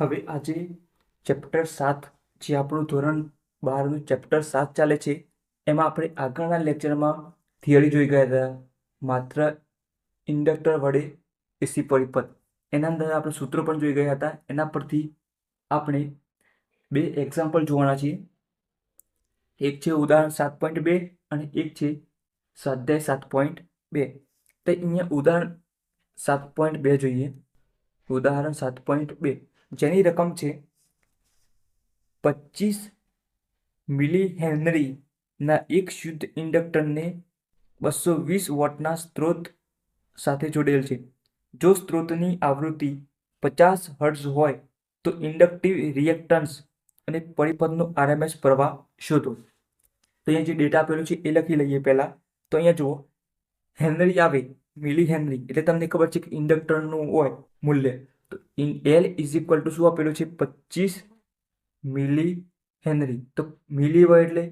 હવે આજે ચેપ્ટર સાત, જે આપણું ધોરણ બારનું ચેપ્ટર સાત ચાલે છે, એમાં આપણે આગળના લેક્ચરમાં થિયરી જોઈ ગયા હતા. માત્ર ઇન્ડક્ટર વડે એસી પરિપથ. એના અંદર આપણે સૂત્રો પણ જોઈ ગયા હતા. એના પરથી આપણે બે એક્ઝામ્પલ જોવાના છીએ. એક છે ઉદાહરણ સાત પોઈન્ટ બે અને એક છે સ્વાધ્યાય સાત પોઈન્ટ બે. તો અહીંયા ઉદાહરણ સાત પોઈન્ટ બે જોઈએ. ઉદાહરણ સાત પોઈન્ટ બે. જેની રકમ છે પચીસ મિલી હેનરીના એક શુદ્ધ ઇન્ડક્ટરને બસો વીસ વોટના સ્ત્રોત સાથે જોડેલ છે. જો સ્ત્રોતની આવૃત્તિ પચાસ હર્ટ્ઝ હોય તો ઇન્ડક્ટિવ રિએક્ટન્સ અને પરિપથનો આરએમએસ પ્રવાહ શોધો. તો અહીંયા જે ડેટા આપેલો છે એ લખી લઈએ પહેલાં. તો અહીંયા જુઓ, હેનરી આવે મિલી હેનરી એટલે તમને ખબર છે કે ઇન્ડક્ટરનું હોય મૂલ્ય. તો in L is equal to શું આપેલું છે? પચીસ મિલી હેનરી. તો મિલી હોય એટલે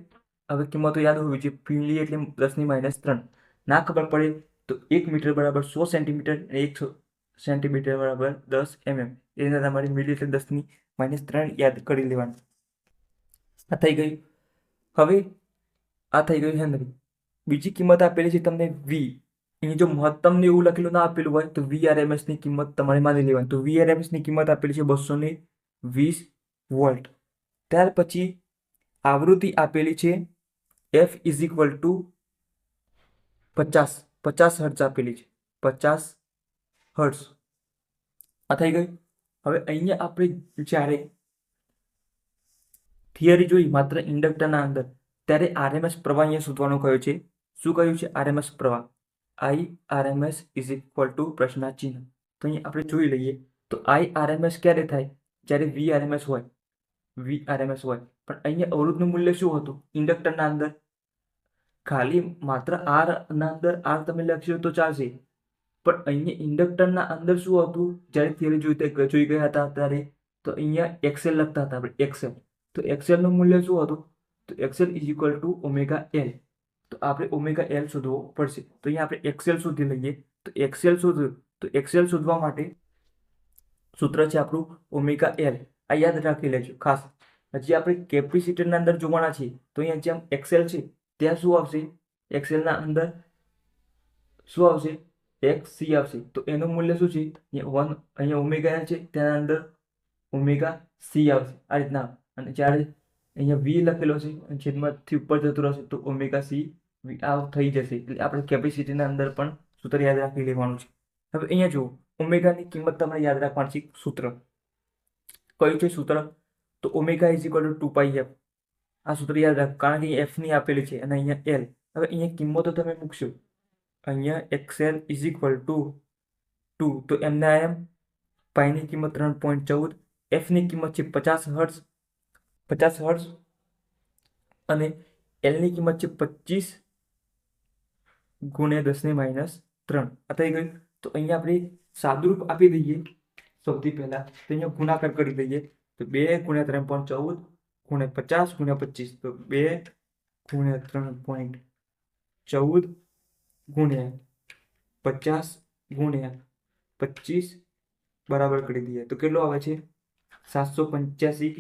હવે કિંમતો યાદ હોવી જોઈએ. મિલી એટલે દસની માઇનસ ત્રણ. ના ખબર પડે તો એક મીટર બરાબર સો સેન્ટીમીટર અને એકસો સેન્ટીમીટર બરાબર દસ એમએમ એના રીતે તમારે મિલી એટલે દસની માઇનસ ત્રણ યાદ કરી લેવાનું. આ થઈ ગયું. હવે આ થઈ ગયું હેનરી. બીજી કિંમત આપેલી છે તમને વી. એની જો મહત્તમ ને એવું લખેલું ના આપેલું હોય, તો વીઆરએમએસની કિંમત તમારે માની લેવાની. તો વીઆરએમએસની કિંમત આપેલી છે બસો ને વીસ વોલ્ટ. ત્યાર પછી આવૃત્તિ આપેલી છે એફ ઇઝ ઇક્વલ ટુ પચાસ. પચાસ હર્ટ્ઝ આપેલી છે. પચાસ હર્ટ્ઝ. આ થઈ ગઈ હવે અહીંયા આપણે જ્યારે થિયરી જોઈ માત્ર ઇન્ડક્ટરના અંદર, ત્યારે આરએમએસ પ્રવાહ અહીંયા શોધવાનો કહ્યું છે? શું કહ્યું છે? આરએમએસ પ્રવાહ. I RMS is equal to પ્રશ્નાચિહ્ન તો અહીંયા આપણે જોઈ લઈએ, તો આઈ આરએમએસ ક્યારે થાય? જ્યારે વી આરએમએસ હોય. વી આરએમએસ હોય. પણ અહીંયા અવરોધનું મૂલ્ય શું હતું? ઇન્ડક્ટરના અંદર. ખાલી માત્ર આર ના અંદર આર તમે લખશો તો ચાલશે. પણ અહીંયા ઇન્ડક્ટરના અંદર શું હતું? જ્યારે થિયરી જોઈ જોઈ ગયા હતા ત્યારે. તો અહીંયા એક્સેલ લખતા હતા આપણે એક્સેલ તો એક્સેલનું મૂલ્ય શું હતું? તો X L is equal to omega L તો આપણે ઓમેગા એલ શોધવો પડશે. તો અહીંયા આપણે એક્સેલ શોધી લઈએ. તો એક્સેલ શોધવું તો એક્સેલ શોધવા માટે સૂત્ર છે આપણું ઓમેગા એલ આ યાદ રાખી લેજો. ખાસ. હજી આપણે કેપેસિટરના અંદર જોવાના છીએ. તો અહીંયા જેમ એક્સેલ છે, ત્યાં શું આવશે? એક્સેલના અંદર શું આવશે? એક્સ સી આવશે. તો એનું મૂલ્ય શું છે? અહીંયા વન અહીંયા ઓમેગા છે. તેના અંદર ઓમેગા સી આવશે. આ રીતના. અને જ્યારે અહીંયા વી લખેલો છે છેદમાંથી ઉપર જતું રહેશે તો ઓમેગા સી વી આ થઈ જશે. એટલે આપણે કેપેસિટીના અંદર પણ સૂત્ર યાદ રાખી લેવાનું છે. હવે અહીંયા જુઓ ઓમેગાની કિંમત તમારે યાદ રાખવાની છે સૂત્ર. કયું છે સૂત્ર? તો omega is equal to two pi F આ સૂત્ર યાદ રાખ, કારણ કે એફની આપેલી છે અને અહીંયા એલ હવે અહીંયા કિંમતો તમે મૂકશો. અહીંયા X L is equal to two તો એમના એમ પાઈની કિંમત ત્રણ પોઈન્ટ ચૌદ એફની કિંમત છે પચાસ હર્ટ્સ પચાસ હર્ટ્સ અને એલની કિંમત છે પચીસ ગુણ્યા દસની માઇનસ ત્રણ. આ થઈ ગયું. તો અહીંયા આપણે સાદુરૂપ આપી દઈએ. સૌથી પહેલાં તો અહીંયા ગુણાકાર કરી દઈએ. તો બે ગુણ્યા ત્રણ પોઈન્ટ ચૌદ ગુણ્યા પચાસ ગુણ્યા પચીસ. તો બે ગુણ્યા ત્રણ પોઈન્ટ ચૌદ ગુણ્યા પચાસ ગુણ્યા પચીસ બરાબર કરી દઈએ. તો કેટલો આવે છે? સાતસો પંચ્યાસી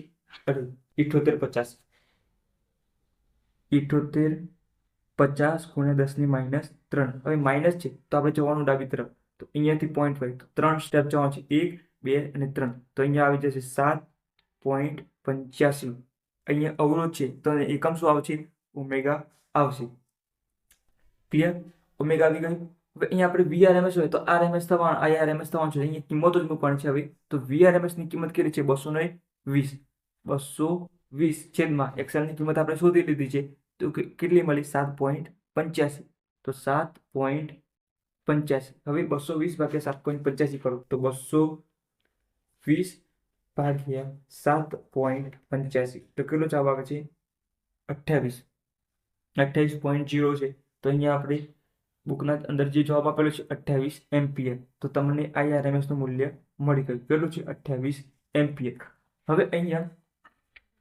અરે ઇઠોતેર પચાસ. ઇઠોતેર પચાસ ગુણ્યા દસની માઇનસ ત્રણ. હવે માઇનસ છે, તો આપણે જવાનું ડાબી તરફ. તો અહીંયાથી પોઈન્ટ ફાઈવ તો ત્રણ સ્ટેપ જવાનું છે, એક, બે અને ત્રણ. તો અહીંયા આવી જશે સાત પોઈન્ટ પંચ્યાસી. અહીંયા અવરોધ છે, તો એકમ શું આવશે? ઓમેગા આવશે. ક્લિયર ઓમેગા આવી ગયું. હવે અહીંયા આપણે વીઆરએમએસ હોય, તો આરએમએસ થવાનું, આઈઆરએમએસ થવાનું છે. અહીંયા કિંમતો જ મૂકવાની છે હવે. તો વીઆરએમએસની કિંમત કેટલી છે? બસો ને વીસ. બસો વીસ છેદમાં એક્સએલની કિંમત આપણે શોધી લીધી છે. તો કેટલી મળી? સાત પોઈન્ટ પંચ્યાસી. તો સાત પોઈન્ટ પંચ્યાસી. હવે બસો વીસ ભાગ્યા સાત પોઈન્ટ પંચ્યાસી કરો. તો બસો વીસ ભાગ્યા સાત પોઈન્ટ પંચ્યાસી. તો કેટલો જવાબ આવે છે? અઠ્યાવીસ. અઠ્યાવીસ પોઈન્ટ જીરો છે. તો અહીંયા આપણે બુકના અંદર જે જવાબ આપેલો છે, અઠ્યાવીસ એમ્પિયર. તો તમને આઈઆરએમએસનું મૂલ્ય મળી ગયું. કેટલું છે? અઠ્યાવીસ એમ્પિયર. હવે અહીંયા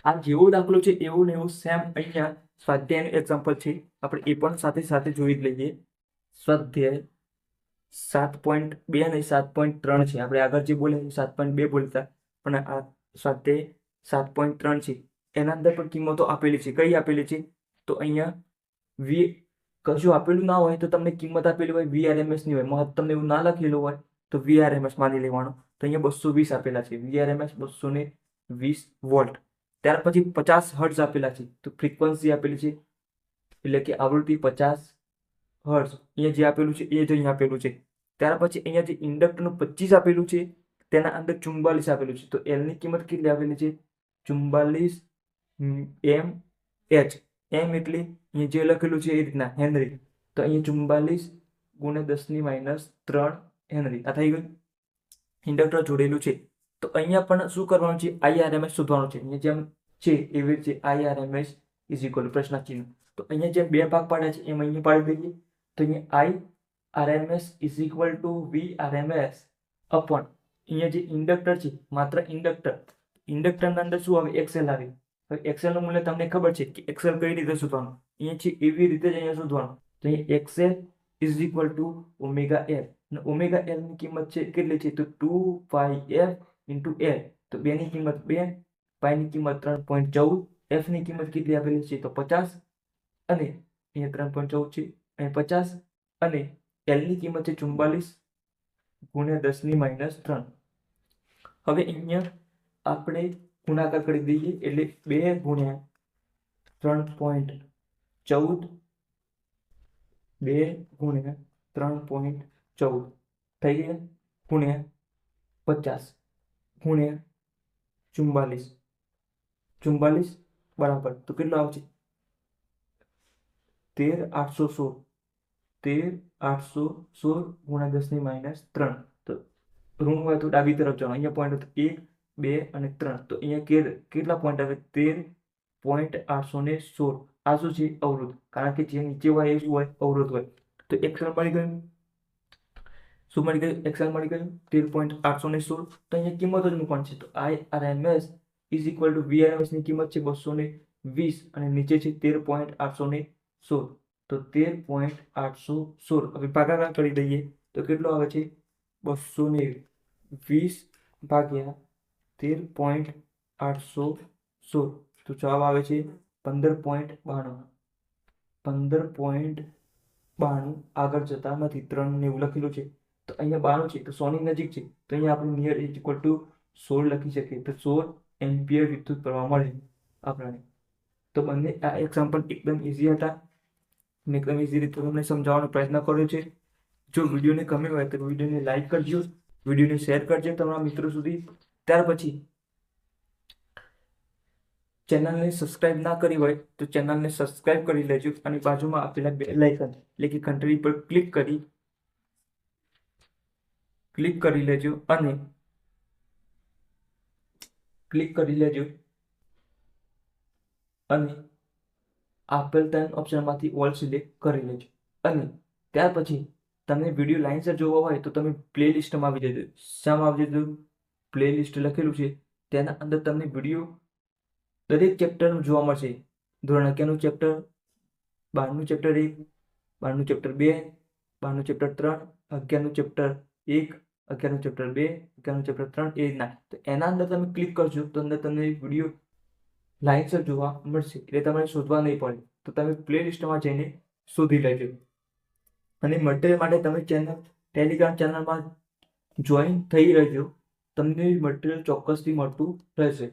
આ જેવો દાખલો છે, એવો ને એવો સેમ અહીંયા સ્વાધ્યાયનું એક્ઝામ્પલ છે. આપણે એ પણ સાથે સાથે જોઈ જ લઈએ. સ્વાધ્યાય સાત પોઈન્ટ બે અને સાત પોઈન્ટ ત્રણ છે. આપણે આગળ જે બોલે સાત પોઈન્ટ બે બોલતા. પણ આ સ્વાધ્યાય સાત પોઈન્ટ ત્રણ છે. એના અંદર પણ કિંમતો આપેલી છે. કઈ આપેલી છે? તો અહીંયા વી કશું આપેલું ના હોય તો તમને કિંમત આપેલી હોય વીઆરએમએસની હોય. મહત્તમને એવું ના લખેલું હોય તો વીઆરએમએસ માની લેવાનું. તો અહીંયા બસો વીસ આપેલા છે. વીઆરએમએસ બસો ને વીસ વોલ્ટ. ત્યાર પછી પચાસ હર્ટ્સ આપેલા છે. તો ફ્રીક્વન્સી આપેલી છે એટલે કે આવૃત્તિ પચાસ હર્ટ્સ અહીંયા જે આપેલું છે એ જ અહીંયા આપેલું છે. ત્યાર પછી અહીંયા જે ઇન્ડક્ટરનું પચીસ આપેલું છે, તેના અંદર ચુમ્બાલીસ આપેલું છે. તો એલની કિંમત કેટલી આપેલી છે? ચુમ્બાલીસ એમ, એચ. એમ એટલે અહીંયા જે લખેલું છે એ રીતના, હેનરી. તો અહીંયા ચુમ્બાલીસ ગુણ્યા દસની માઇનસ ત્રણ હેનરી. આ થઈ ગયું? ઇન્ડક્ટર જોડેલું છે. તો અહીંયા પણ શું કરવાનું છે? આઈઆરએમએસ શોધવાનું છે. જેમ છે એવી રીતે આઈઆરએમએસ ઇઝ ઇક્વલ પ્રશ્ન ચિહ્ન. તો અહીંયા જેમ બે ભાગ પાડ્યા છે, એમ અહીંયા પાડી દઈએ. તો અહીંયા I RMS is equal to V RMS upon અહીંયા જે ઇન્ડક્ટર છે, માત્ર ઇન્ડક્ટર ઇન્ડક્ટરના અંદર શું આવે? એક્સેલ આવે. હવે એક્સેલનું મૂલ્ય તમને ખબર છે કે એક્સેલ કઈ રીતે શોધવાનું? અહીંયા છે એવી રીતે જ અહીંયા શોધવાનું. તો અહીંયા X L is equal to omega L અને ઓમેગા એલની કિંમત છે કેટલી છે? તો ટુ પાઈ એફ ઇન્ટુ એ તો બે ની કિંમત બે પાઈ ની કિંમત ત્રણ પોઈન્ટ ચૌદ એફની કિંમત કેટલી આપેલી છે? તો પચાસ. અને અહીંયા ત્રણ પોઈન્ટ ચૌદ છે. અહીં પચાસ. અને એલની કિંમત છે ચુમ્બાલીસ ગુણ્યા દસની માઇનસ ત્રણ. હવે અહીંયા આપણે ગુણાકાર કરી દઈએ એટલે બે ગુણ્યા ત્રણ પોઈન્ટ ચૌદ. બે ગુણ્યા ત્રણ પોઈન્ટ ચૌદ. થઈ ગયા? ગુણ્યા પચાસ. ગુણ્યા ચુમ્બાલીસ ચુમ્બાલીસ બરાબર. તો કેટલો આવશે? તેર આઠસો સોળ. તેર આઠસો સોળ ગુણ્યા દસની માઇનસ ત્રણ. તો ઋણ હોય તો ડાબી તરફ જવાનું. અહીંયા પોઈન્ટ એક, બે અને ત્રણ. તો અહીંયા કેર કેટલા પોઈન્ટ આવે? તેર પોઈન્ટ આઠસો ને સોળ. આ શું છે? અવરોધ. કારણ કે જે નીચે હોય એ શું હોય, અવરોધ હોય. તો એક ક્ષણ મળી ગયું શું મળી ગયું? એક્સેલ મળી ગયું. તેર પોઈન્ટ આઠસો ને સોળ. તો અહીંયા કિંમત જ મૂકવાની છે. તો I R M S is equal to V આરની કિંમત છે બસો ને વીસ અને નીચે છે તેર પોઈન્ટ આઠસો ને સોળ. તો તેર પોઈન્ટ આઠસો સોળ. હવે ભાગાકાર કરી દઈએ. તો કેટલો આવે છે? બસો ને વીસ ભાગ્યા તેર પોઈન્ટ આઠસો સોળ. તો જવાબ આવે છે પંદર પોઈન્ટ બાણું. પંદર પોઈન્ટ બાણું આગળ જતા નથી. ત્રણ ને એવું લખેલું છે. તો અહીંયા બાણું છે, તો સોની નજીક છે, તો અહીંયા આપણે નિયર ઇઝ ઇક્વલ ટુ સોળ લખી શકીએ, તો સોળ એમ્પિયર વિદ્યુત પ્રવાહ મળે આપણને. તો બંને, આ એક્ઝામ્પલ એકદમ ઇઝી હતા. મેં એકદમ ઇઝી રીતે તમને સમજાવવાનો પ્રયત્ન કર્યો છે. જો વિડીયોને ગમ્યો હોય તો વિડીયોને લાઈક કરજો, વિડીયોને શેર કરજો તમારા મિત્રો સુધી. ત્યાર પછી ચેનલને સબસ્ક્રાઇબ ના કરી હોય તો ચેનલને સબસ્ક્રાઇબ કરી લેજો અને બાજુમાં આપેલા બે લાઇકન એટલે કે ઘંટડી પર ક્લિક કરી ક્લિક કરી લેજો અને ક્લિક કરી લેજો. અને આપેલ ત્રણ ઓપ્શનમાંથી ઓલ સિલેક્ટ કરી લેજો. અને ત્યાર પછી તમને વીડિયો લાઇન્સર જોવા હોય તો તમે પ્લે લિસ્ટમાં આવી જજો. શામાં આવી જજો. પ્લેલિસ્ટ લખેલું છે. તેના અંદર તમને વીડિયો દરેક ચેપ્ટરનું જોવા મળશે. ધોરણ અગિયારનું ચેપ્ટર બારનું ચેપ્ટર એક, બારનું ચેપ્ટર બે, બારનું ચેપ્ટર ત્રણ, અગિયારનું ચેપ્ટર એક અગિયારનું ચેપ્ટર બે અગિયારનું ચેપ્ટર ત્રણ એ રીતના. તો એના અંદર તમે ક્લિક કરજો, તો અંદર તમને વીડિયો લાઇનસર જોવા મળશે. એટલે તમારે શોધવા નહીં પડે. તો તમે પ્લે લિસ્ટમાં જઈને શોધી લેજો. અને મટીરિયલ માટે તમે ચેનલ ટેલિગ્રામ ચેનલમાં જોઈન થઈ રહેજો. તમને મટીરિયલ ચોક્કસથી મળતું રહેશે.